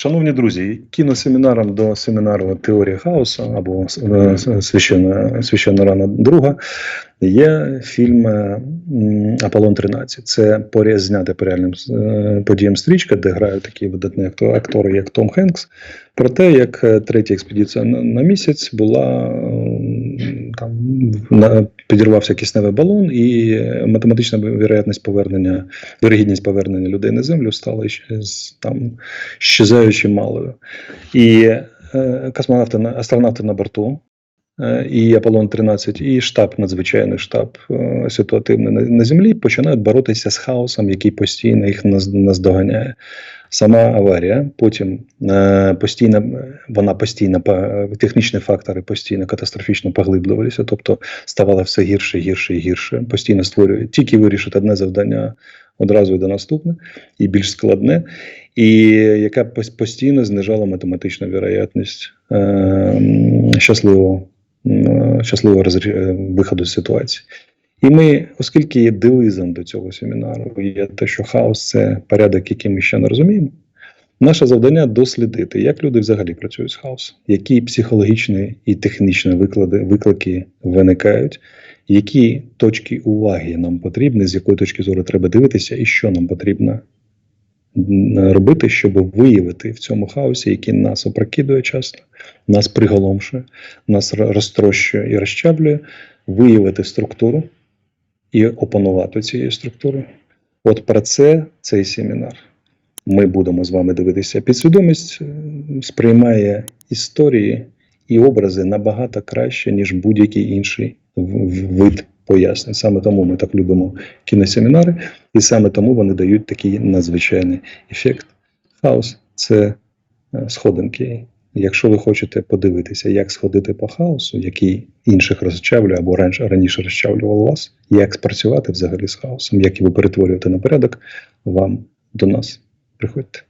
Шановні друзі, кіносемінаром до семінару Теорія хаосу або е, священна, священна рана друга є фільм е, Аполлон 13. Це знята по реальним е, подіям стрічка, де грають такі видатні актори, як Том Хенкс. Про те, як третя експедиція на, місяць була там підірвався кисневий балон, і е, математична вірогідність повернення, вірогідність повернення людей на землю стала ще там щезаючи малою. І е, космонавти на астронавти на борту. Е, І Аполлон 13, і штаб, надзвичайний штаб е, ситуативний на, землі починають боротися з хаосом, який постійно їх наз- наздоганяє. Сама аварія, потім е, постійно вона постійно по- технічні фактори постійно катастрофічно поглиблювалися, тобто ставало все гірше, гірше і гірше. Постійно створює тільки вирішити одне завдання, одразу йде наступне і більш складне, і яка постійно знижала математичну вірогідність е, щасливого, щасливого розрі- е, виходу з ситуації. І ми, оскільки є девизом до цього семінару, є те, що хаос це порядок, який ми ще не розуміємо. Наше завдання дослідити, як люди взагалі працюють з хаосом, які психологічні і технічні виклади, виклики виникають, які точки уваги нам потрібні, з якої точки зору треба дивитися, і що нам потрібно робити, щоб виявити в цьому хаосі, який нас опрокидує часто, нас приголомшує, нас розтрощує і розчаблює, виявити структуру і опанувати цією структурою. От про це цей семінар. Ми будемо з вами дивитися. Підсвідомість е, сприймає історії і образи набагато краще, ніж будь-який інший вид пояснень. Саме тому ми так любимо кіносемінари, і саме тому вони дають такий надзвичайний ефект. Хаос це е, сходинки. Якщо ви хочете подивитися, як сходити по хаосу, який інших розчавлює або раніше, раніше розчавлював вас, як спрацювати взагалі з хаосом, як його перетворювати на порядок, вам до нас приходьте.